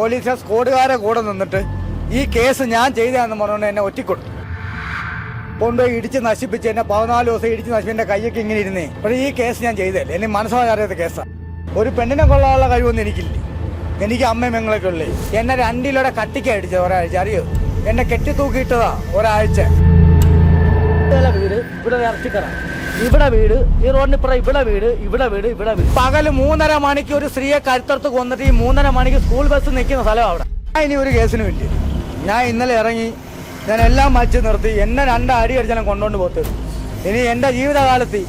Police സ്കോഡുകാരെ കൂടെ നിന്നിട്ട് ഈ കേസ് ഞാൻ ചെയ്തതാന്ന് പറഞ്ഞുകൊണ്ട് എന്നെ ഒറ്റിക്കൊടുത്തു. കൊണ്ടുപോയി ഇടിച്ച് നശിപ്പിച്ച് എന്നെ പതിനാല് ദിവസം ഇടിച്ച് നശിപ്പിച്ച് എന്റെ കൈയൊക്കെ ഇങ്ങനെ ഇരുന്നേ. പക്ഷേ ഈ കേസ് ഞാൻ ചെയ്തല്ലേ എന്നെ മനസ്സിലാകാറിയാത്ത കേസാണ് ഒരു പെണ്ണിനെ കൊള്ളാനുള്ള കഴിവൊന്നും എനിക്കില്ല. എനിക്ക് അമ്മയും പെങ്ങളൊക്കെ ഉള്ളേ. എന്നെ രണ്ടിലൂടെ കട്ടിക്ക അടിച്ചത് ഒരാഴ്ച. അറിയോ? എന്നെ കെട്ടി തൂക്കിയിട്ടതാ ഒരാഴ്ച ഇവിടെ ഇറച്ചിക്കറ ഇവിടെ വീട് ഈ റോഡിന് ഇപ്പുറം ഇവിടെ വീട് ഇവിടെ വീട് ഇവിടെ വീട്. പകൽ മൂന്നര മണിക്ക് ഒരു സ്ത്രീയെ കരുത്തർത്ത് കൊന്നിട്ട് ഈ മൂന്നര മണിക്ക് സ്കൂൾ ബസ് നിൽക്കുന്ന സ്ഥലം അവിടെ. ഞാൻ ഇനി ഒരു കേസിനും ഇല്ല ഞാൻ ഇന്നലെ ഇറങ്ങി ഞാൻ എല്ലാം മാറ്റി നിർത്തി എന്നെ രണ്ട് അടി അടിച്ചാലും കൊണ്ടുകൊണ്ട് പോത്തത് ഇനി എന്റെ ജീവിതകാലത്ത്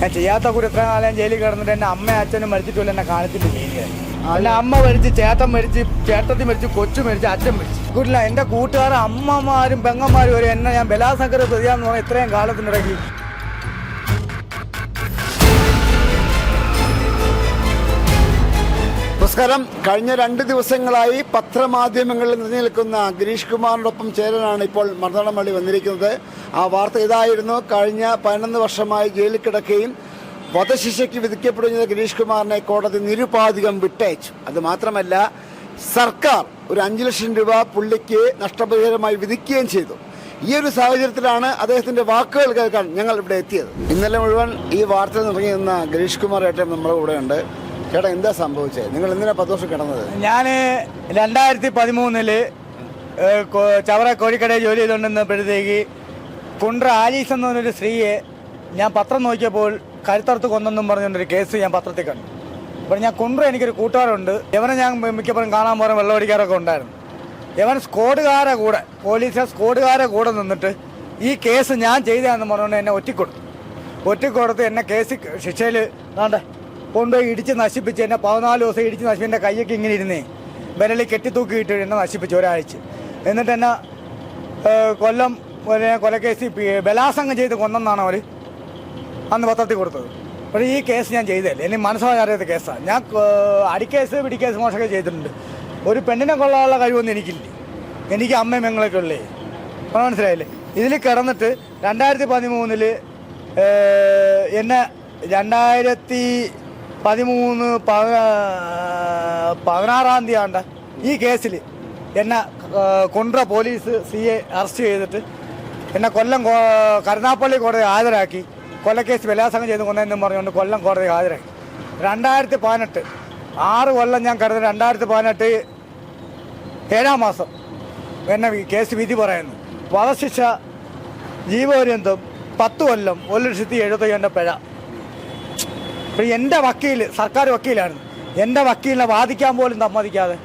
ഞാൻ ചെയ്യാത്ത കൂടി ഇത്ര കാലം ജയിലിൽ കിടന്നിട്ട് എന്റെ അമ്മയും അച്ഛനും മരിച്ചിട്ടില്ല എന്നെ കാണിച്ചിട്ട് ജയിലിൽ എന്നെ അമ്മ മരിച്ച് ചേട്ടൻ മരിച്ച് ചേട്ടത്തി മരിച്ച് കൊച്ചു മരിച്ച് അച്ഛൻ മരിച്ചു. കൂട്ടില്ല എന്റെ കൂട്ടുകാരൻ അമ്മമാരും പെങ്ങന്മാരും വരെ എന്നെ ഞാൻ ബലാസംഗര പ്രതിയാന്ന് പറഞ്ഞാൽ ഇത്രയും കാലത്തിനിടയ്ക്ക്. നമസ്കാരം. കഴിഞ്ഞ രണ്ട് ദിവസങ്ങളായി പത്രമാധ്യമങ്ങളിൽ നിലനിൽക്കുന്ന നിൽക്കുന്ന ഗിരീഷ് കുമാറിനൊപ്പം ചേരാനാണ് ഇപ്പോൾ മർദ്ദനമള്ളി വന്നിരിക്കുന്നത്. ആ വാർത്ത ഇതായിരുന്നു. കഴിഞ്ഞ പതിനൊന്ന് വർഷമായി ജയിലിൽ കിടക്കുകയും വധശിക്ഷയ്ക്ക് വിധിക്കപ്പെടുന്ന ഗിരീഷ് കുമാറിനെ കോടതി നിരുപാധികം വിട്ടയച്ചു. അത് മാത്രമല്ല സർക്കാർ ഒരു അഞ്ചു ലക്ഷം രൂപ പുള്ളിക്ക് നഷ്ടപരിഹാരമായി വിധിക്കുകയും ചെയ്തു. ഈ ഒരു സാഹചര്യത്തിലാണ് അദ്ദേഹത്തിന്റെ വാക്കുകൾ കേൾക്കാൻ ഞങ്ങൾ ഇവിടെ എത്തിയത്. ഇന്നലെ മുഴുവൻ ഈ വാർത്ത നിറങ്ങി നിന്ന ഗിരീഷ് കുമാർ ഏട്ടൻ നമ്മുടെ കൂടെ ഉണ്ട്. ചേട്ടാ എന്താ സംഭവിച്ചത് നിങ്ങൾ എന്തിനാ പത്ത് വർഷം കിടന്നത്? ഞാൻ രണ്ടായിരത്തി പതിമൂന്നിൽ ചവറ കോഴിക്കടയിൽ ജോലി ചെയ്തുകൊണ്ടിരുന്നപ്പോഴത്തേക്ക് കുണ്ട്ര ആലീസ് എന്ന് പറഞ്ഞൊരു സ്ത്രീയെ ഞാൻ പത്രം നോക്കിയപ്പോൾ കരുത്തറുത്ത് കൊന്നെന്നും പറഞ്ഞൊരു കേസ് ഞാൻ പത്രത്തിൽ കണ്ടു. അപ്പോൾ ഞാൻ കൊണ്ടു എനിക്കൊരു കൂട്ടുകാരുണ്ട്. ഇവനെ ഞാൻ മിക്കപ്പോഴും കാണാൻ പോകാൻ വെള്ളമടിക്കാറൊക്കെ ഉണ്ടായിരുന്നു. ഇവൻ സ്ക്വാഡുകാരെ കൂടെ പോലീസ് സ്ക്വാഡുകാരെ കൂടെ നിന്നിട്ട് ഈ കേസ് ഞാൻ ചെയ്തതാണെന്ന് പറഞ്ഞുകൊണ്ട് എന്നെ ഒറ്റിക്കൊടുത്തു. ഒറ്റിക്കൊടുത്ത് എന്നെ കേസ് ശിക്ഷയിൽ വേണ്ട കൊണ്ടുപോയി ഇടിച്ച് നശിപ്പിച്ച് എന്നെ പതിനാല് ദിവസം ഇടിച്ച് നശിപ്പിച്ച് എന്റെ കൈയൊക്കെ ഇങ്ങനെ ഇരുന്നേ. വിരലിൽ കെട്ടിത്തൂക്കിയിട്ട് എന്നെ നശിപ്പിച്ചു ഒരാഴ്ച. എന്നിട്ട് എന്നെ കൊല്ലം ഒരു കൊലക്കേസ് പി- ബലാസംഗം ചെയ്ത് കൊന്നെന്നാണ് അവർ അന്ന് പത്രത്തിൽ കൊടുത്തത്. പക്ഷേ ഈ കേസ് ഞാൻ ചെയ്തതല്ലേ? എനിക്ക് അറിയാത്ത കേസാണ്. ഞാൻ അടിക്കേസ് പിടിക്കേസ് മോശമൊക്കെ ചെയ്തിട്ടുണ്ട്. ഒരു പെണ്ണിനെ കൊള്ളാനുള്ള കഴിവൊന്നും എനിക്കില്ല. എനിക്ക് അമ്മയും പെങ്ങളൊക്കെ ഉള്ളേ. അപ്പോൾ മനസ്സിലായില്ലേ? ഇതിൽ കിടന്നിട്ട് രണ്ടായിരത്തി പതിമൂന്നിൽ എന്നെ രണ്ടായിരത്തി പതിമൂന്ന് പതിനാ- പതിനാറാം തീയതി ഈ കേസിൽ എന്നെ കൊണ്ട പോലീസ് സി എ അറസ്റ്റ് ചെയ്തിട്ട് എന്നെ കൊല്ലം കരുനാപ്പള്ളി കോടതി ഹാജരാക്കി. കൊലക്കേസ് ബലാസംഗം ചെയ്ത് കൊന്നതെന്നും പറഞ്ഞുകൊണ്ട് കൊല്ലം കോടതി ഹാജരായി. രണ്ടായിരത്തി പതിനെട്ട് ആറ് കൊല്ലം ഞാൻ കിടന്ന് രണ്ടായിരത്തി പതിനെട്ട് ഏഴാം മാസം എന്നെ കേസ് വിധി പറയുന്നു. വധശിക്ഷ ജീവപര്യന്തം പത്ത് കൊല്ലം ഒരു ലക്ഷത്തി എഴുപത്തയ്യന്റെ പിഴ. അപ്പോൾ എന്റെ വക്കീൽ സർക്കാർ വക്കീലായിരുന്നു. എന്റെ വക്കീലിനെ വാദിക്കാൻ പോലും സമ്മതിക്കാതെ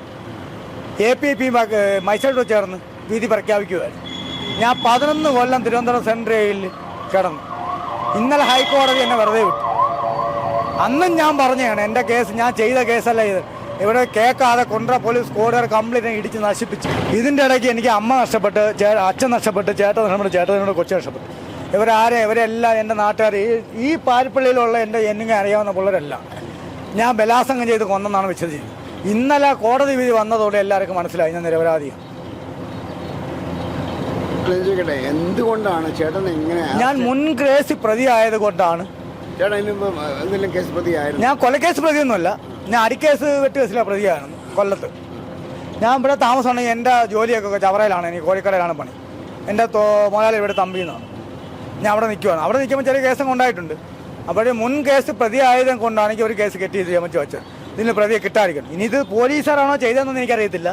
എ പി പി മൈസൂരിൽ ചേർന്ന് വിധി പ്രഖ്യാപിക്കുകയായിരുന്നു ഞാൻ പതിനൊന്ന് കൊല്ലം തിരുവനന്തപുരം സെൻട്രൽ ജയിലിൽ കിടന്നു. ഇന്നലെ ഹൈക്കോടതി എന്നെ വെറുതെ വിട്ടു. അന്നും ഞാൻ പറഞ്ഞതാണ് എന്റെ കേസ് ഞാൻ ചെയ്ത കേസല്ല ഇത്. ഇവിടെ കേൾക്കാതെ കൊണ്ട പോലീസ് കോടതി കംപ്ലീറ്റ് ഇടിച്ച് നശിപ്പിച്ചു. ഇതിന്റെ ഇടയ്ക്ക് എനിക്ക് അമ്മ നഷ്ടപ്പെട്ട് അച്ഛൻ നഷ്ടപ്പെട്ട് ചേട്ടൻ നഷ്ടപ്പെട്ട് ചേട്ടനോട് കൊച്ചു നഷ്ടപ്പെട്ടു. ഇവരാരെ ഇവരെല്ലാം എന്റെ നാട്ടുകാർ ഈ ഈ പാൽപ്പള്ളിയിലുള്ള എന്റെ എന്നിങ്ങനെ അറിയാവുന്ന പിള്ളേരെല്ലാം ഞാൻ ബലാസംഗം ചെയ്ത് കൊന്നെന്നാണ് വിശ്വസിച്ചത്. ഇന്നലെ കോടതി വിധി വന്നതോടെ എല്ലാവർക്കും മനസ്സിലായി ഞാൻ നിരപരാധിയാണ്. ചോദിക്കട്ടെ എന്തുകൊണ്ടാണ് ചേട്ടൻ ഇങ്ങനെ ഞാൻ മുൻ കേസ് പ്രതിയായത് കൊണ്ടാണ്. ചേട്ടൻ എന്തെങ്കിലും കേസ് പ്രതിയായിരുന്നു? ഞാൻ കൊലക്കേസ് പ്രതിയൊന്നുമല്ല. ഞാൻ അടിക്കേസ് വെട്ടുകേസിലെ പ്രതിയാണ് കൊല്ലത്ത്. ഞാൻ ഇവിടെ താമസമാണെങ്കിൽ എന്റെ ജോലിയൊക്കെ ചവറയിലാണ് എനിക്ക് കോഴിക്കടയിലാണ് പണി. എന്റെ മുതലാളി ഇവിടെ തമ്പിന്നാണ്. ഞാൻ അവിടെ നിൽക്കുവാണ് അവിടെ നിൽക്കുമ്പോൾ ചെറിയ കേസും ഉണ്ടായിട്ടുണ്ട്. അപ്പോൾ മുൻ കേസ് പ്രതി ആയതും കൊണ്ടാണ് എനിക്ക് ഒരു കേസ് കെട്ടി ചെയ്യാൻ പറ്റി വെച്ചത് ഇതിന് പ്രതിയെ കിട്ടാതിരിക്കണം ഇനി ഇത് പോലീസുകാരാണോ ചെയ്തതെന്നൊന്നും എനിക്കറിയത്തില്ല.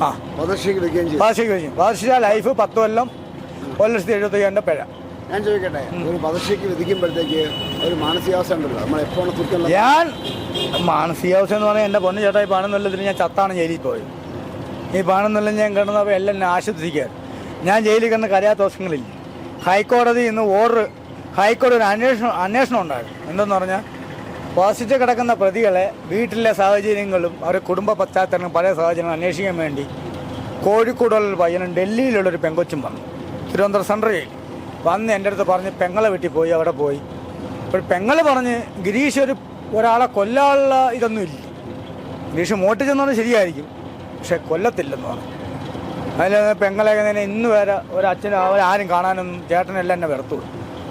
ആ. വധശിക്ക് ലൈഫ് പത്ത് കൊല്ലം ഒരു ലക്ഷത്തി എഴുപത്തി അയ്യായിരം പിഴ. ഞാൻ ചോദിക്കട്ടെ ഒരു വധശിക്ക് വിധിക്കുമ്പോഴത്തേക്ക് ഒരു മാനസികാവസ്ഥ ഉണ്ടല്ലോ. നമ്മൾ എപ്പോഴും കുറ്റമുള്ള ഞാൻ മാനസികാവസ്ഥ എന്ന് പറഞ്ഞാൽ എന്റെ പൊന്നു ചേട്ടാ ഈ പണമെന്നുള്ളതിന് ഞാൻ ചത്താണ് ജയിലിൽ പോയത് ഈ പാണെന്നുള്ള ഞാൻ കിടന്നപ്പോൾ എല്ലാം എന്നെ ആശ്വസിക്കാൻ ഞാൻ ജയിലിൽ കിടന്ന് കരയാത്ത ദിവസങ്ങളില്ല? ഹൈക്കോടതി ഇന്ന് ഓർഡർ ഹൈക്കോടതി ഒരു അന്വേഷണം അന്വേഷണം ഉണ്ടായിരുന്നു. എന്തെന്ന് പറഞ്ഞാൽ വസിച്ച് കിടക്കുന്ന പ്രതികളെ വീട്ടിലെ സാഹചര്യങ്ങളും അവരുടെ കുടുംബ പശ്ചാത്തലങ്ങളും പല സാഹചര്യങ്ങളും അന്വേഷിക്കാൻ വേണ്ടി കോഴിക്കോടുള്ള പയ്യനും ഡൽഹിയിലുള്ളൊരു പെങ്കൊച്ചും വന്നു. തിരുവനന്തപുരം സെൻട്രൽ ജയിൽ വന്ന് എന്റെ അടുത്ത് പറഞ്ഞ് പെങ്ങളെ വീട്ടിൽ പോയി അവിടെ പോയി. അപ്പോൾ പെങ്ങൾ പറഞ്ഞ് ഗിരീഷ് ഒരു ഒരാളെ കൊല്ലാനുള്ള ഇതൊന്നും ഇല്ല. ഗിരീഷ് മോട്ടിച്ചെന്ന് പറഞ്ഞാൽ ശരിയായിരിക്കും. പക്ഷെ കൊല്ലത്തില്ലെന്ന് പറഞ്ഞു. അതിൽ പെങ്ങളെ ഇന്ന് വരെ ഒരച്ഛനും അവരാരും കാണാനൊന്നും ചേട്ടനെല്ലാം എന്നെ വെറുത്തു.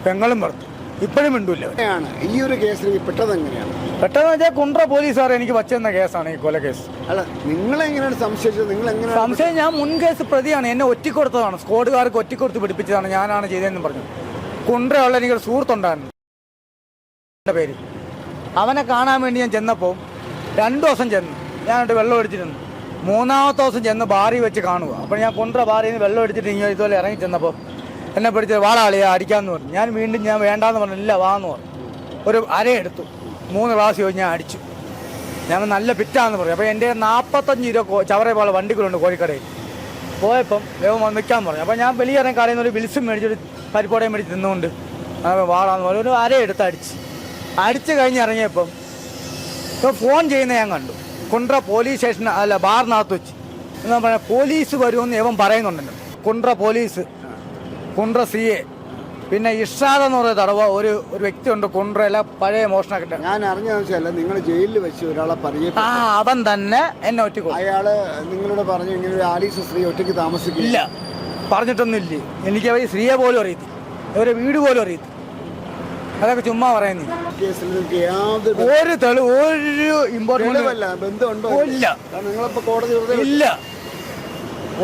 പെങ്ങളും വെറുത്തു. ഇപ്പോഴും മിണ്ടൂല്ല. എങ്ങനെയാണ്? ഈ ഒരു കേസിൽ പെട്ടത് എങ്ങനെയാണ്? പെട്ടെന്ന് വെച്ചാൽ കുണ്ട്ര പോലീസ് സാറേ എനിക്ക് വച്ചെന്ന കേസാണ് ഈ കൊല കേസ്. അല്ല നിങ്ങളെങ്ങനെയാണ് സംശയിച്ചത്? നിങ്ങൾ എങ്ങനെയാണ് സംശയം ഞാൻ മുൻ കേസ് പ്രതിയാണ്. എന്നെ ഒറ്റിക്കൊടുത്തതാണ്. സ്കോഡുകാർക്ക് ഒറ്റിക്കൊടുത്ത് പിടിപ്പിച്ചതാണ്. ഞാനാണ് ചെയ്തതെന്ന് പറഞ്ഞു. കുണ്ട്രയുള്ള എനിക്കൊരു സുഹൃത്തുണ്ടായിരുന്നു. എന്റെ പേര്. അവനെ കാണാൻ വേണ്ടി ഞാൻ ചെന്നപ്പോൾ രണ്ടു ദിവസം ചെന്നു ഞാൻ എന്നിട്ട് വെള്ളം അടിച്ചിരുന്നു മൂന്നാമത്തെ ദിവസം ചെന്ന് ബാറി വെച്ച് കാണുക അപ്പോൾ ഞാൻ കുണ്ട്ര ബാറിയിൽ നിന്ന് വെള്ളം അടിച്ചിട്ട് ഇങ്ങനെ ഇതുപോലെ ഇറങ്ങി ചെന്നപ്പോൾ എന്നെ പിടിച്ച് വാളാളിയാ അടിക്കാമെന്ന് പറഞ്ഞു. ഞാൻ വീണ്ടും ഞാൻ വേണ്ടാന്ന് പറഞ്ഞു ഇല്ല വാന്ന് പറഞ്ഞു. ഒരു അരയെടുത്തു. മൂന്ന് പ്രാവശ്യം ഞാൻ അടിച്ചു. ഞാൻ നല്ല പിറ്റാന്ന് പറഞ്ഞു. അപ്പോൾ എന്റെ നാൽപ്പത്തഞ്ച് രൂപ ചവറ പോലെ വണ്ടിക്കുള്ളുണ്ട് കോഴിക്കടയിൽ. പോയപ്പം വേഗം വന്ന് നിൽക്കാൻ പറഞ്ഞു. അപ്പോൾ ഞാൻ വെളിയിറങ്ങി കടയിൽ നിന്ന് ഒരു വിൽസും മേടിച്ചൊരു പരിപ്പോടയും മേടിച്ച് നിന്നുകൊണ്ട് വാളാന്ന് പറഞ്ഞു ഒരു അര എടുത്ത് അടിച്ച്. അടിച്ച് കഴിഞ്ഞ് ഇറങ്ങിയപ്പം ഇപ്പോൾ ഫോൺ ചെയ്യുന്ന ഞാൻ കണ്ടു. കുണ്ട്ര പോലീസ് സ്റ്റേഷൻ അല്ല ബാറിനകത്ത് വെച്ച്. എന്ന് പറഞ്ഞാൽ പോലീസ് വരുമെന്ന് ഇവൻ പറയുന്നുണ്ടല്ലോ. Kundara police Kundara C A. പിന്നെ ഇഷാദ് എന്ന് പറയുന്ന തടവ ഒരു ഒരു വ്യക്തിയുണ്ട് കുണ്ട്രയിലെ പഴയ മോഷണക്കിட்ட ഞാൻ അറിഞ്ഞതെന്ന് വെച്ചാൽ നിങ്ങൾ ജയിലിൽ വെച്ച് ഒരാളെ പറഞ്ഞു ആ അവൻ തന്നെ എന്നെ ഒറ്റ അയാൾ നിങ്ങളോട് പറഞ്ഞു ഇങ്ങനെ ഒരു ആലീസ് സ്ത്രീ ഒറ്റയ്ക്ക് താമസിക്കില്ല. പറഞ്ഞിട്ടൊന്നുമില്ല. എനിക്ക് ഈ സ്ത്രീയെ പോലും അറിയത്തി ഇവരെ വീട് പോലും അറിയത്തി അതൊക്കെ ചുമ്മാ പറയുന്നു. ഒരു തെളിവ് ഒരു ഇമ്പോർട്ടന്റ് ഇല്ല. കാരണം നിങ്ങളിപ്പോ കോടതി ഇല്ല.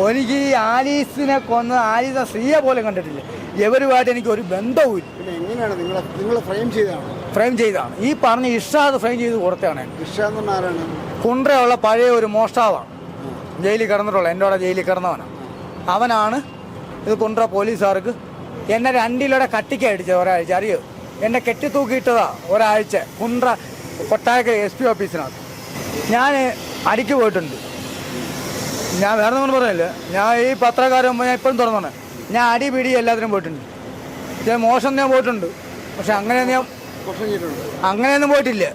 എനിക്ക് ഈ ആലീസിനെ കൊന്ന് ആലീസ സ്ത്രീയെ പോലും കണ്ടിട്ടില്ല. ഇവരുമായിട്ട് എനിക്ക് ഒരു ബന്ധവും ഇല്ല പിന്നെ എങ്ങനെയാണ് നിങ്ങളെ നിങ്ങൾ ഫ്രെയിം ചെയ്താണ് ഫ്രെയിം ചെയ്താണ് ഈ പറഞ്ഞ ഇഷാദ് ഫ്രെയിം ചെയ്ത്. എന്ന്. ആരാണ്? കുണ്ട്രയുള്ള പഴയ ഒരു മോഷ്ടാവാണ്. ജയിലിൽ കിടന്നിട്ടുള്ള എന്റെ കൂടെ ജയിലിൽ കിടന്നവനാണ് അവനാണ് ഇത് കുണ്ട്ര പോലീസുകാർക്ക് എന്നെ രണ്ടിലൂടെ കട്ടിക്കടിച്ചത് ഒരാഴ്ച. അറിയോ? എന്നെ കെട്ടിത്തൂക്കിയിട്ടതാ ഒരാഴ്ച കുണ്ട്ര കൊട്ടായക്കര എസ് പി ഓഫീസിനകത്ത് ഞാൻ അടിക്ക് പോയിട്ടുണ്ട്. ഞാൻ വേറെ ഒന്നും പറഞ്ഞില്ല ഞാൻ ഈ പത്രക്കാരൻ ഞാൻ ഇപ്പോഴും തുറന്നാണ് ഞാൻ അടി പിടി എല്ലാത്തിനും പോയിട്ടുണ്ട്. ഞാൻ മോശം ഞാൻ പോയിട്ടുണ്ട്. പക്ഷെ അങ്ങനെ ഞാൻ അങ്ങനെയൊന്നും പോയിട്ടില്ല.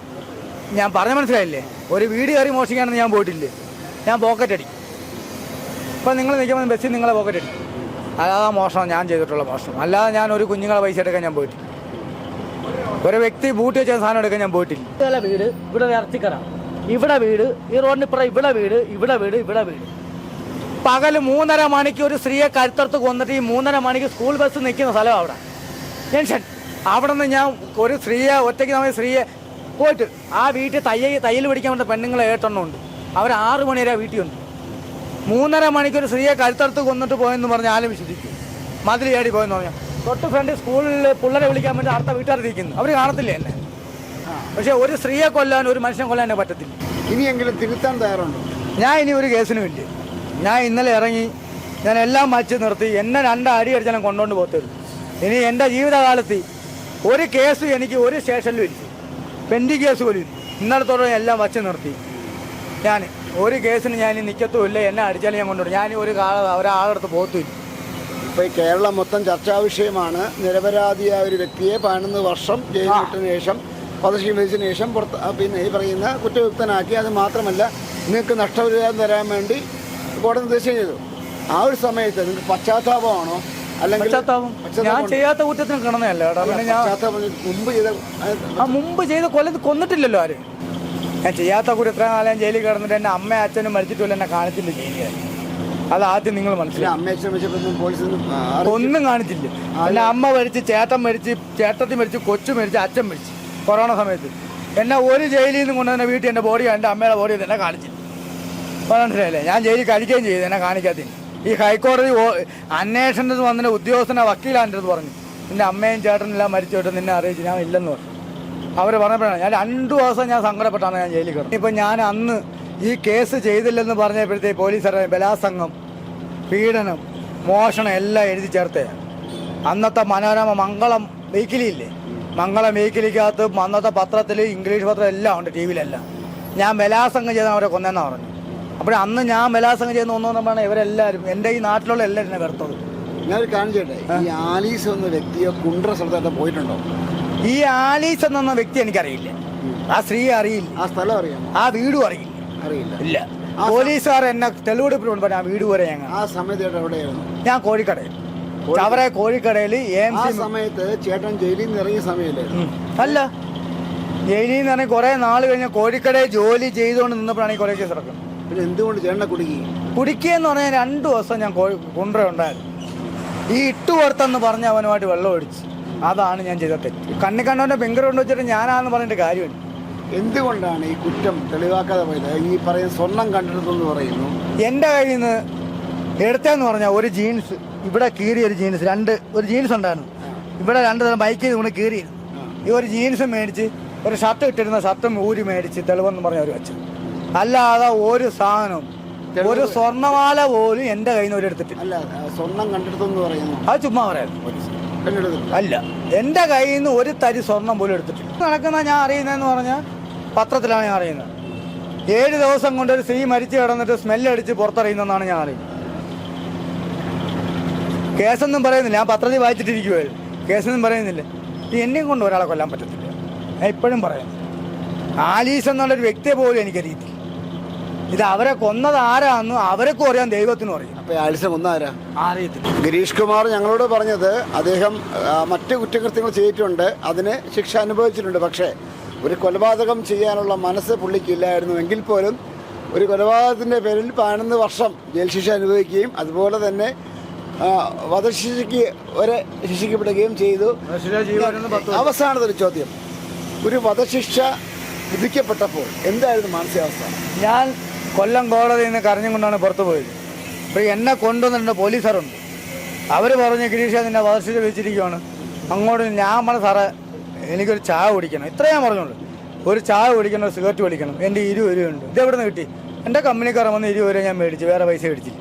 ഞാൻ പറഞ്ഞ മനസ്സിലായില്ലേ? ഒരു വീട് കയറി മോഷിക്കാനൊന്നും ഞാൻ പോയിട്ടില്ല. ഞാൻ പോക്കറ്റ് അടി ഇപ്പം നിങ്ങൾ നിൽക്കുമ്പോൾ ബസ്സിൽ നിങ്ങളെ പോക്കറ്റ് അടി അതാ മോഷണം ഞാൻ ചെയ്തിട്ടുള്ള മോഷണം. അല്ലാതെ ഞാൻ ഒരു കുഞ്ഞുങ്ങളെ പൈസ എടുക്കാൻ ഞാൻ പോയിട്ടില്ല. ഒരു വ്യക്തി ബൂട്ട് വെച്ച സാധനം എടുക്കാൻ ഞാൻ പോയിട്ടില്ല. വീട് ഇവിടെ ഇറച്ചിക്കറ ഇവിടെ വീട് ഈ റോഡിന് ഇപ്പുറം ഇവിടെ വീട് ഇവിടെ വീട് ഇവിടെ വീട്. പകൽ മൂന്നര മണിക്ക് ഒരു സ്ത്രീയെ കരുത്തർത്ത് കൊന്നിട്ട് ഈ മൂന്നര മണിക്ക് സ്കൂൾ ബസ് നിൽക്കുന്ന സ്ഥലം അവിടെ. ജംഗ്ഷൻ അവിടെ നിന്ന് ഞാൻ ഒരു സ്ത്രീയെ ഒറ്റയ്ക്ക് നമ്മൾ സ്ത്രീയെ പോയിട്ട് ആ വീട്ടിൽ തയ്യൽ തയ്യൽ പിടിക്കാൻ വേണ്ട പെണ്ണുങ്ങളെ ഏട്ടെണ്ണം ഉണ്ട് അവർ ആറ് മണി വരെ വീട്ടിലുണ്ട് മൂന്നര മണിക്ക് ഒരു സ്ത്രീയെ കരുത്തർത്ത് കൊന്നിട്ട് പോയെന്ന് പറഞ്ഞ് ആരും വിശ്വസിക്കും മതിൽ ചാടി പോയെന്ന് പറഞ്ഞാൽ തൊട്ട് ഫ്രണ്ട് സ്കൂളിൽ പിള്ളേരെ വിളിക്കാൻ വേണ്ടി അടുത്ത വീട്ടുകാർ ഇരിക്കുന്നു. അവർ കാണത്തില്ലേ എന്നെ? പക്ഷേ ഒരു സ്ത്രീയെ കൊല്ലാൻ ഒരു മനുഷ്യനെ കൊല്ലാൻ പറ്റത്തില്ല. ഇനിയെങ്കിലും തിരുത്താൻ തയ്യാറുണ്ടോ? ഞാൻ ഇനി ഒരു കേസിനും ഇല്ല ഞാൻ ഇന്നലെ ഇറങ്ങി ഞാൻ എല്ലാം മാറ്റി നിർത്തി എന്നെ രണ്ട് അടി അടിച്ചാലും കൊണ്ടുകൊണ്ട് പോകത്തുള്ളൂ ഇനി എന്റെ ജീവിതകാലത്ത് ഒരു കേസ് എനിക്ക് ഒരു സ്റ്റേഷനിലും ഇല്ല. പെൻഡിങ് കേസ് പോലും ഇന്നലത്തോടെ എല്ലാം വച്ച് നിർത്തി. ഞാൻ ഒരു കേസിന് ഞാൻ നിൽക്കത്തും നിൽക്കത്തുമില്ല എന്നെ അടിച്ചാലും ഞാൻ കൊണ്ടുവരും ഞാൻ ഒരു കാല ഒരാളടുത്ത് പോകത്തുമില്ല. ഇപ്പോൾ ഈ കേരളം മൊത്തം ചർച്ചാ വിഷയമാണ്. നിരപരാധിയായ ഒരു വ്യക്തിയെ പതിനൊന്ന് വർഷം ജയിലിൽ വിട്ടതിന് ശേഷം പദശ്രീ വിധിച്ചതിന് ശേഷം പുറത്ത് പിന്നെ ഈ പറയുന്ന കുറ്റവിമുക്തനാക്കി. അത് മാത്രമല്ല നിങ്ങൾക്ക് നഷ്ടപരിഹാരം തരാൻ വേണ്ടി കോടതി നിർദ്ദേശം ചെയ്തു. ആ ഒരു സമയത്ത് നിങ്ങൾക്ക് പശ്ചാത്താപമാണോ? അല്ലെങ്കിൽ പശ്ചാത്താപം? ഞാൻ ചെയ്യാത്ത കുറ്റത്തിന് കിടന്നതല്ല പിന്നെ ഞാൻ പശ്ചാത്താപം മുമ്പ് ചെയ്ത ആ മുമ്പ് ചെയ്ത കൊല്ലത്ത് കൊന്നിട്ടില്ലല്ലോ ആര്? ഞാൻ ചെയ്യാത്ത കുറ്റം എത്ര കാലം ജയിലിൽ കിടന്നിട്ട് എന്റെ അമ്മ അച്ഛനും മരിച്ചിട്ടില്ല എന്നെ കാണിച്ചില്ല ജയിലിൽ. അത് ആദ്യം നിങ്ങൾ മനസ്സിലായി പോലീസ് ഒന്നും കാണിച്ചില്ല. എന്റെ അമ്മ മരിച്ച് ചേട്ടൻ മരിച്ച് ചേട്ടത്തി മരിച്ച് കൊച്ചു മരിച്ച് അച്ഛൻ മരിച്ച്. കൊറോണ സമയത്ത്. എന്നെ ഒരു ജയിലിൽ നിന്ന് കൊണ്ടുവന്ന വീട്ടിൽ എന്റെ ബോഡി എന്റെ അമ്മയുടെ ബോഡി എന്നെ കാണിച്ചില്ല. മനസ്സിലായില്ലേ? ഞാൻ ജയിലിൽ കഴിക്കുകയും ചെയ്തു എന്നെ കാണിക്കാത്തതിന് ഈ ഹൈക്കോടതി അന്വേഷണത്തിന് വന്നിട്ട് ഉദ്യോഗസ്ഥനെ വക്കീലാന്റെ പറഞ്ഞു. നിന്റെ അമ്മയും ചേട്ടനും എല്ലാം മരിച്ചു വിട്ട് നിന്നെ അറിയിച്ചു ഞാൻ ഇല്ലെന്ന് പറഞ്ഞു. അവർ പറഞ്ഞപ്പോഴാണ് ഞാൻ രണ്ടു ദിവസം ഞാൻ സങ്കടപ്പെട്ടാണ് ഞാൻ ജയിലിൽ കിടന്നത് ഇപ്പം ഞാൻ അന്ന് ഈ കേസ് ചെയ്തില്ലെന്ന് പറഞ്ഞപ്പോഴത്തേക്ക് പോലീസ് അറിയാം ബലാസംഗം പീഡനം മോഷണം എല്ലാം എഴുതി ചേർത്തേ. അന്നത്തെ മനോരമ മംഗളം വീക്കിലിയില്ലേ മംഗളം വീക്കിലിക്കകത്ത് അന്നത്തെ പത്രത്തിൽ ഇംഗ്ലീഷ് പത്രം എല്ലാം ഉണ്ട് ടി വിയിലെല്ലാം. ഞാൻ ബലാസംഗം ചെയ്ത അവരെ കൊന്നെന്നാണ് പറഞ്ഞു അപ്പോൾ അന്ന് ഞാൻ ബലാസംഗം ചെയ്യുന്ന ഒന്നു ഇവരെല്ലാവരും. എന്റെ ഈ നാട്ടിലുള്ള എല്ലാവരും എന്നെ വെറുത്തത്. ഞാനൊരു കാണിച്ചേട്ടെ ഈ ആലീസ് എന്ന വ്യക്തിയെ കുണ്ട്ര സ്ഥലത്തായിട്ട് പോയിട്ടുണ്ടോ? ഈ ആലീസ് എന്ന വ്യക്തി എനിക്കറിയില്ല. ആ സ്ത്രീയെ അറിയില്ല. ആ സ്ഥലം അറിയാം ആ വീടും അറിയില്ല. അറിയില്ല. ഇല്ല. പോലീസുകാർ എന്നെ തെളിവെടുപ്പിന് പറഞ്ഞു ആ വീട് വരെ ഞങ്ങൾ ആ സമയത്ത് എവിടെയായിരുന്നു? ഞാൻ കോഴിക്കടയിൽ. ചവറ കോഴിക്കടയിൽ എം ആ സി സമയത്ത് ചേട്ടൻ ജയിലിൽ നിന്ന് ഇറങ്ങിയ സമയല്ലേ അല്ല. ജയിലിൽ നിന്ന് ഇറങ്ങി കുറേ നാൾ കഴിഞ്ഞ് കോഴിക്കടയിൽ ജോലി ചെയ്തുകൊണ്ട് നിന്നപ്പോഴാണ് ഈ കുറേ കേസ് ഇറക്കുന്നത് പിന്നെ എന്തുകൊണ്ട് ചേട്ടനെ കുടുക്കി? കുടിക്കുകയെന്ന് പറഞ്ഞാൽ രണ്ട് ദിവസം ഞാൻ കൊണ്ടുണ്ടായിരുന്നു ഈ ഉണ്ടായിരുന്നു. ഈ ഇട്ടുകൊടുത്തെന്ന് പറഞ്ഞ് അവനുമായിട്ട് വെള്ളം ഒഴിച്ച്. അതാണ് ഞാൻ ചെയ്ത തെറ്റ്. കണ്ണി കണ്ടവന്റെ ബെങ്കർ കൊണ്ട് വെച്ചിട്ട് ഞാനാന്ന് പറഞ്ഞിട്ട് കാര്യമില്ല. എന്തുകൊണ്ടാണ് ഈ കുറ്റം തെളിവാക്കാതെ പോയത്? ഈ പറയുന്ന സ്വർണം കണ്ടെടുത്തെന്ന് പറയുന്നു. എന്റെ കയ്യിൽ നിന്ന് എടുത്തതെന്ന് പറഞ്ഞാൽ ഒരു ജീൻസ് ഇവിടെ കീറിയ ഒരു ജീൻസ് രണ്ട് ഒരു ജീൻസ് ഉണ്ടായിരുന്നു. ഇവിടെ രണ്ട് തരം ബൈക്കിൽ നിന്ന് കൊണ്ട് കീറി ഈ ഒരു ജീൻസ് മേടിച്ച് ഒരു ഷർട്ട് ഇട്ടിരുന്ന ഷർട്ടും ഊരി മേടിച്ച് തെളിവെന്ന് പറഞ്ഞ ഒരു വെച്ചു. അല്ലാതെ ഒരു സാധനവും ഒരു സ്വർണമാല പോലും എന്റെ കയ്യിൽ നിന്ന് ഒരു എടുത്തിട്ടില്ല. അല്ല സ്വർണം കണ്ടെടുത്തെന്ന് പറയുന്നു. അത് ചുമ്മാ പറയാം. അല്ല എന്റെ കയ്യിൽ നിന്ന് ഒരു തരി സ്വർണം പോലും എടുത്തിട്ടില്ല. നടക്കുന്ന ഞാൻ അറിയുന്നതെന്ന് പറഞ്ഞാൽ പത്രത്തിലാണ് ഞാൻ അറിയുന്നത്. ഏഴ് ദിവസം കൊണ്ട് ഒരു സ്ത്രീ മരിച്ചു കിടന്നിട്ട് സ്മെല്ലടിച്ച് പുറത്തറിയുന്നതെന്നാണ് ഞാൻ അറിയുന്നത്. കേസൊന്നും പറയുന്നില്ല. ഞാൻ പത്രത്തിൽ വായിച്ചിട്ടിരിക്കുവായിരുന്നു. കേസൊന്നും പറയുന്നില്ല. എന്നെയും കൊണ്ട് ഒരാളെ കൊല്ലാൻ പറ്റത്തില്ല. ഞാൻ ഇപ്പോഴും പറയാം. ആലീസ് എന്നുള്ളൊരു വ്യക്തിയെ പോലും എനിക്കറിയത്തില്ല. ഇത് അവരെ കൊന്നത് ആരാന്ന് അവരൊക്കെ അറിയാം ദൈവത്തിനും അറിയാം. അപ്പൊ ആലിസം ഒന്നാരാ അറിയത്തില്ല. ഗിരീഷ് കുമാർ ഞങ്ങളോട് പറഞ്ഞത് അദ്ദേഹം മറ്റു മറ്റ് കുറ്റകൃത്യങ്ങൾ ചെയ്തിട്ടുണ്ട് അതിന് ശിക്ഷ അനുഭവിച്ചിട്ടുണ്ട്. പക്ഷേ ഒരു കൊലപാതകം ചെയ്യാനുള്ള മനസ്സ് പുള്ളിക്കില്ലായിരുന്നു എങ്കിൽ പോലും ഒരു കൊലപാതകത്തിന്റെ പേരിൽ പതിനൊന്ന് വർഷം ജയിൽ ശിക്ഷ അനുഭവിക്കുകയും അതുപോലെ തന്നെ ആ, വധശിക്ഷയ്ക്ക് വരെ ശിക്ഷിക്കപ്പെടുകയും ചെയ്തു. അവസാനത്തെ ഒരു ചോദ്യം. ഒരു വധശിക്ഷ വിധിക്കപ്പെട്ടപ്പോൾ എന്തായിരുന്നു മാനസികാവസ്ഥ? ഞാൻ കൊല്ലം കോടതിയിൽ നിന്ന് കരഞ്ഞും കൊണ്ടാണ് പുറത്തു പോയത്. അപ്പോൾ എന്നെ കൊണ്ടുവന്നിട്ടുണ്ട് പോലീസുകാരുണ്ട് അവർ പറഞ്ഞ് ഗിരീഷ നിന്നെ വധശിച്ച് വെച്ചിരിക്കുകയാണ് അങ്ങോട്ട് ഞാൻ പറഞ്ഞ സാറേ എനിക്കൊരു ചായ കുടിക്കണം. ഇത്ര ഞാൻ പറഞ്ഞുള്ളൂ. ഒരു ചായ കുടിക്കണം ഒരു സിഗരറ്റ് കുടിക്കണം. എന്റെ ഇരുപത് ഇത് എവിടെ നിന്ന് കിട്ടി? എന്റെ കമ്പനിക്കാരൻ വന്ന് ഇരുപത് രൂപ ഞാൻ മേടിച്ച്. വേറെ പൈസ മേടിച്ചില്ല.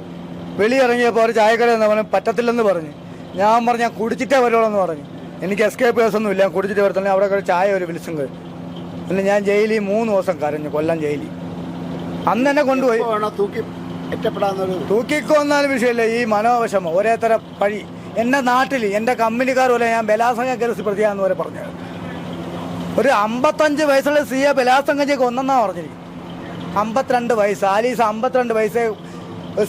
വെളിയിറങ്ങിയപ്പോൾ ഒരു ചായക്കട എന്ന് പറഞ്ഞു പറ്റത്തില്ലെന്ന് പറഞ്ഞു. ഞാൻ പറഞ്ഞു ഞാൻ കുടിച്ചിട്ടേ വരുള്ളൂ എന്ന് പറഞ്ഞു. എനിക്ക് എസ്കേപ്പ് കേസൊന്നും ഇല്ല ഞാൻ കുടിച്ചിട്ട് വരത്തില്ല അവിടെ ഒരു ചായ ഒരു വിളിച്ചും കഴിയും പിന്നെ ഞാൻ ജയിലിൽ മൂന്ന് ദിവസം കരഞ്ഞു. കൊല്ലം ജയിലിൽ. അന്ന് തന്നെ കൊണ്ടുപോയി. തൂക്കി തൂക്കിക്കൊന്നാലും വിഷയമില്ല ഈ മനോവിഷമം ഒരേ തരം പഴി. എന്റെ നാട്ടിൽ എന്റെ കമ്പനിക്കാർ പോലെ ഞാൻ ബലാസംഗ കേസ് പ്രതിയാന്ന് വരെ പറഞ്ഞത്. ഒരു അമ്പത്തഞ്ച് വയസ്സുള്ള സി എ ബലാസംഗം ചെയ്ത് കൊന്നെന്നാ പറഞ്ഞിരിക്കും അമ്പത്തിരണ്ട് വയസ്സ് ആലീസ് അമ്പത്തിരണ്ട് വയസ്സ്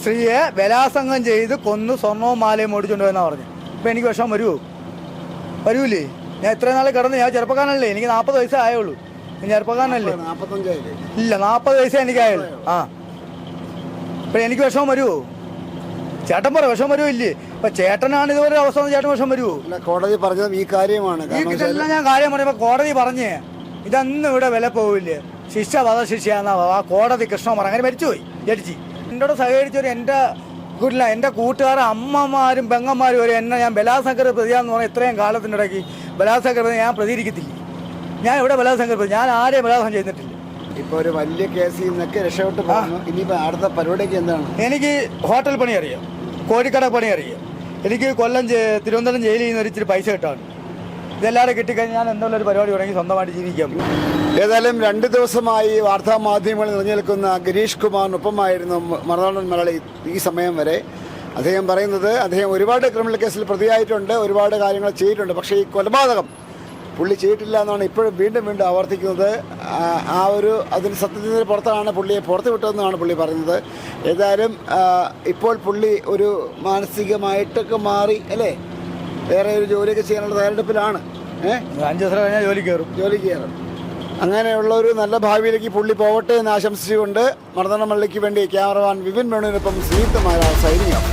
സ്ത്രീയെ ബലാസംഗം ചെയ്ത് കൊന്ന് സ്വർണവും മാലയും ഓടിച്ചുകൊണ്ടുവന്നാ പറഞ്ഞു ഇപ്പം എനിക്ക് വിഷം വരുമോ വരൂലേ ഞാൻ ഇത്രയും നാൾ കിടന്ന് ഞാൻ ചെറുപ്പക്കാരനല്ലേ എനിക്ക് നാൽപ്പത് വയസ്സേ ആയുള്ളൂ. ചെറുപ്പക്കാരനല്ലേ ഇല്ല നാൽപ്പത് വയസ്സേ എനിക്കായുള്ളൂ. ആ. ഇപ്പൊ എനിക്ക് വിഷമം വരുമോ ചേട്ടൻ പറ വിഷമം വരുമോ ഇല്ലേ? ഇപ്പൊ ചേട്ടനാണ് ഇതുവരെ അവസ്ഥ ചേട്ടൻ വിഷമം വരുമോ കോടതി പറഞ്ഞത് ഈ കാര്യമാണ്. ഇതെല്ലാം ഞാൻ കാര്യം പറയുമ്പോ കോടതി പറഞ്ഞേ ഇതൊന്നും ഇവിടെ വില പോവില്ലേ? ശിക്ഷ വധശിക്ഷയാന്നാ ആ കോടതി കൃഷ്ണകുമാർ അങ്ങനെ മരിച്ചുപോയി ജഡ്ജി. എന്നോട് സഹകരിച്ചൊരു എന്റെ വീട്ടില എന്റെ കൂട്ടുകാരെ അമ്മമാരും പെങ്ങന്മാരും വരെ എന്നെ ഞാൻ ബലാസംഗര പ്രതിയാന്ന് പറഞ്ഞാൽ ഇത്രയും ബലാസംഗര പ്രതി ഞാൻ പ്രതികരിക്കത്തില്ല. ഞാൻ ഇവിടെ ബലാത്സംഗം ഞാൻ ആരെയും ബലാത്സംഗം ചെയ്തിട്ടില്ല. ഇപ്പൊ ഒരു വലിയ കേസിൽ നിന്നൊക്കെ രക്ഷപ്പെട്ട് പോകുന്നു. ഇനിയിപ്പോ അടുത്ത പരിപാടിക്ക് എന്താണ്? എനിക്ക് ഹോട്ടൽ പണി അറിയാം. കോഴിക്കട പണി അറിയാം. എനിക്ക് കൊല്ലം തിരുവനന്തപുരം ജയിലിൽ നിന്ന് ഒരിച്ചിരി പൈസ കിട്ടാണ് ഇതെല്ലാവരും കിട്ടിക്കഴിഞ്ഞാൽ ഞാൻ എന്തെങ്കിലും ഒരു പരിപാടി തുടങ്ങി സ്വന്തമായിട്ട് ജീവിക്കാം. ഏതായാലും രണ്ട് ദിവസമായി വാർത്താ മാധ്യമങ്ങളിൽ നിറഞ്ഞു നിൽക്കുന്ന ഗിരീഷ് കുമാറിനൊപ്പമായിരുന്നു മറുനാടൻ മലയാളി ഈ സമയം വരെ. അദ്ദേഹം പറയുന്നത് അദ്ദേഹം ഒരുപാട് ക്രിമിനൽ കേസിൽ പ്രതിയായിട്ടുണ്ട് ഒരുപാട് കാര്യങ്ങൾ ചെയ്തിട്ടുണ്ട്. പക്ഷേ ഈ കൊലപാതകം പുള്ളി ചെയ്തിട്ടില്ല എന്നാണ് ഇപ്പോഴും വീണ്ടും വീണ്ടും ആവർത്തിക്കുന്നത്. ആ- ഒരു അതിന് സത്യത്തിന് പുറത്താണ് പുള്ളിയെ പുറത്ത് വിട്ടതെന്നാണ് പുള്ളി പറയുന്നത്. ഏതായാലും ഇപ്പോൾ പുള്ളി ഒരു മാനസികമായിട്ടൊക്കെ മാറി അല്ലേ? വേറെ ഒരു ജോലിയൊക്കെ ചെയ്യാനുള്ള തയ്യാറെടുപ്പിലാണ്. ഏഹ് അഞ്ച് ദിവസം കഴിഞ്ഞാൽ ജോലി കയറും. ജോലി കയറും. അങ്ങനെയുള്ള ഒരു നല്ല ഭാവിയിലേക്ക് പുള്ളി പോവട്ടെ എന്ന് ആശംസിച്ചുകൊണ്ട് മർദ്ദനമള്ളിക്ക് വേണ്ടി ക്യാമറമാൻ വിപിൻ വേണുവിനൊപ്പം സുനീത്തമായ സൈനികം.